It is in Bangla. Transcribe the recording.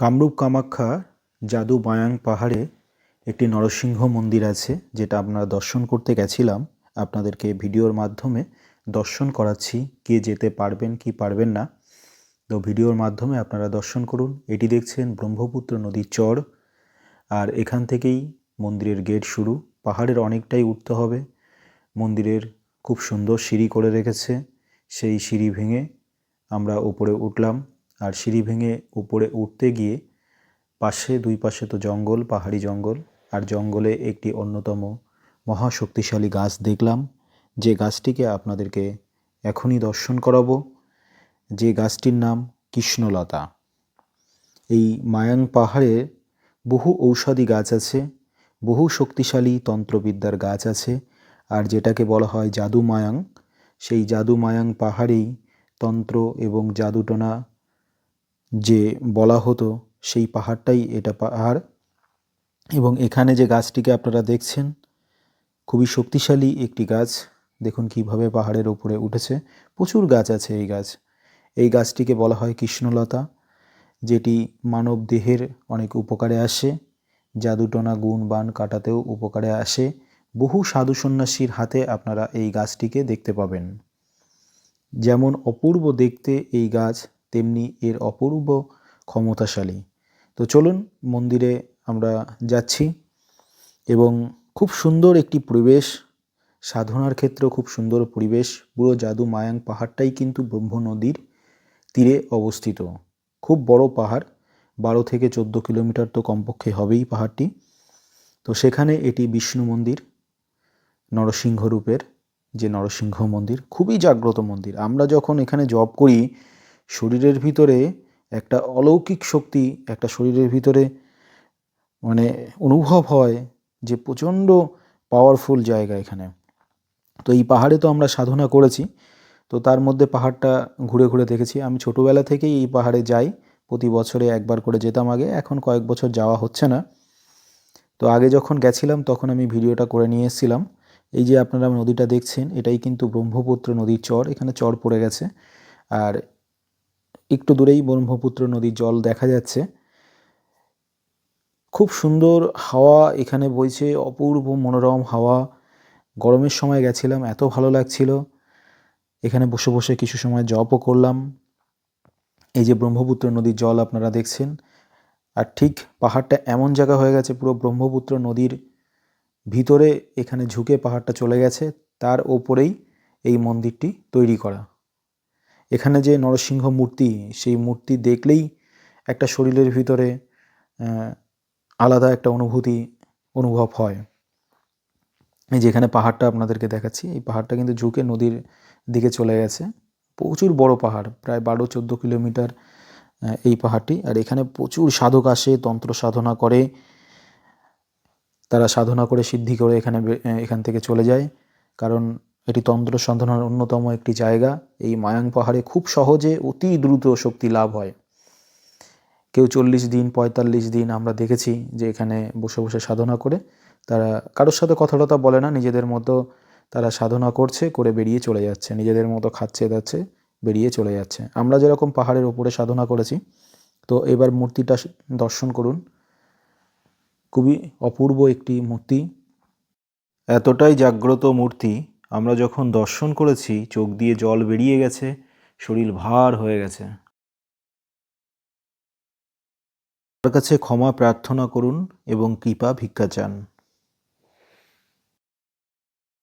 কামরূপ কামাখ্যা জাদু বায়াং পাহাড়ে একটি নরসিংহ মন্দির আছে, যেটা আপনারা দর্শন করতে গেছিলাম। আপনাদেরকে ভিডিওর মাধ্যমে দর্শন করাচ্ছি, কে যেতে পারবেন, কি পারবেন না। তো ভিডিওর মাধ্যমে আপনারা দর্শন করুন। এটি দেখছেন ব্রহ্মপুত্র নদীর চর, আর এখান থেকেই মন্দিরের গেট শুরু। পাহাড়ের অনেকটাই উঠতে হবে। মন্দিরের খুব সুন্দর সিঁড়ি করে রেখেছে। সেই সিঁড়ি ভেঙে আমরা উপরে উঠলাম। আর সিঁড়ি ভেঙে উপরে উঠতে গিয়ে পাশে দুই পাশে তো জঙ্গল, পাহাড়ি জঙ্গল। আর জঙ্গলে একটি অন্যতম মহা শক্তিশালী গাছ দেখলাম। যে গাছটিকে আপনাদেরকে এখনই দর্শন করাবো। যে গাছটির নাম কৃষ্ণলতা। এই মায়াং পাহাড়ে বহু ঔষধি গাছ আছে, বহু শক্তিশালী তন্ত্রবিদ্যার গাছ আছে। আর যেটাকে বলা হয় জাদু মায়াং, সেই জাদু মায়াং পাহাড়েই তন্ত্র এবং জাদুটোনা যে বলা হতো সেই পাহাড়টাই এটা পাহাড়। এবং এখানে যে গাছটিকে আপনারা দেখছেন, খুবই শক্তিশালী একটি গাছ। দেখুন কীভাবে পাহাড়ের উপরে উঠেছে। প্রচুর গাছ আছে এই গাছ। এই গাছটিকে বলা হয় কৃষ্ণলতা, যেটি মানব দেহের অনেক উপকারে আসে। জাদুটোনা গুণ বান কাটাতেও উপকারে আসে। বহু সাধু সন্ন্যাসীর হাতে আপনারা এই গাছটিকে দেখতে পাবেন। যেমন অপূর্ব দেখতে এই গাছ তেমনি এর অপূর্ব ক্ষমতাশালী। তো চলুন মন্দিরে আমরা যাচ্ছি এবং খুব সুন্দর একটি পরিবেশ, সাধনার ক্ষেত্রেও খুব সুন্দর পরিবেশ, পুরো জাদু মায়াং পাহাড়টাই কিন্তু ব্রহ্ম নদীর তীরে অবস্থিত। খুব বড় পাহাড়, বারো থেকে চোদ্দ কিলোমিটার তো কমপক্ষে হবেই পাহাড়টি। তো সেখানে এটি বিষ্ণু মন্দির, নরসিংহ রূপের যে নরসিংহ মন্দির, খুবই জাগ্রত মন্দির। আমরা যখন এখানে জব করি শরীরের ভিতরে একটা অলৌকিক শক্তি, একটা শরীরের ভিতরে মানে অনুভব হয় যে প্রচণ্ড পাওয়ারফুল জায়গা এখানে। তো এই পাহাড়ে তো আমরা সাধনা করেছি, তো তার মধ্যে পাহাড়টা ঘুরে ঘুরে দেখেছি। আমি ছোটোবেলা থেকেই এই পাহাড়ে যাই, প্রতি বছরে একবার করে যেতাম আগে, এখন কয়েক বছর যাওয়া হচ্ছে না। তো আগে যখন গেছিলাম, তখন আমি ভিডিওটা করে নিয়ে এসেছিলাম। এই যে আপনারা নদীটা দেখছেন, এটাই কিন্তু ব্রহ্মপুত্র নদীর চর, এখানে চর পড়ে গেছে। আর একটু দূরেই ব্রহ্মপুত্র নদীর জল দেখা যাচ্ছে। খুব সুন্দর হাওয়া এখানে বইছে, অপূর্ব মনোরম হাওয়া। গরমের সময় গেছিলাম, এত ভালো লাগছিল। এখানে বসে বসে কিছু সময় জপও করলাম। এই যে ব্রহ্মপুত্র নদীর জল আপনারা দেখছেন, আর ঠিক পাহাড়টা এমন জায়গা হয়ে গেছে, পুরো ব্রহ্মপুত্র নদীর ভিতরে এখানে ঝুঁকে পাহাড়টা চলে গেছে। তার ওপরেই এই মন্দিরটি তৈরি করা। এখানে যে নরসিংহ মূর্তি, সেই মূর্তি দেখলেই একটা শরীরের ভিতরে আলাদা একটা অনুভূতি অনুভব হয়। এই যেখানে পাহাড়টা আপনাদেরকে দেখাচ্ছি, এই পাহাড়টা কিন্তু ঝুঁকে নদীর দিকে চলে গেছে। প্রচুর বড় পাহাড়, প্রায় বারো চোদ্দ কিলোমিটার এই পাহাড়টি। আর এখানে প্রচুর সাধক আসে, তন্ত্র সাধনা করে। তারা সাধনা করে, সিদ্ধি করে এখানে এখান থেকে চলে যায়। কারণ এটি তন্ত্র সাধনার অন্যতম একটি জায়গা। এই মায়াং পাহাড়ে খুব সহজে অতি দ্রুত শক্তি লাভ হয়। কেউ চল্লিশ দিন, পঁয়তাল্লিশ দিন আমরা দেখেছি যে এখানে বসে বসে সাধনা করে। তারা কারোর সাথে কথা টথা বলে না, নিজেদের মতো তারা সাধনা করছে, করে বেরিয়ে চলে যাচ্ছে। নিজেদের মতো খাচ্ছে, দাচ্ছে, বেরিয়ে চলে যাচ্ছে। আমরা যেরকম পাহাড়ের ওপরে সাধনা করেছি, তো এবার মূর্তিটা দর্শন করুন। খুবই অপূর্ব একটি মূর্তি। এতটাই জাগ্রত মূর্তি আমরা যখন দর্শন করেছি, চোখ দিয়ে জল বেরিয়ে গেছে, শরীর ভার হয়ে গেছে। তার কাছে ক্ষমা প্রার্থনা করুন এবং কৃপা ভিক্ষা চান।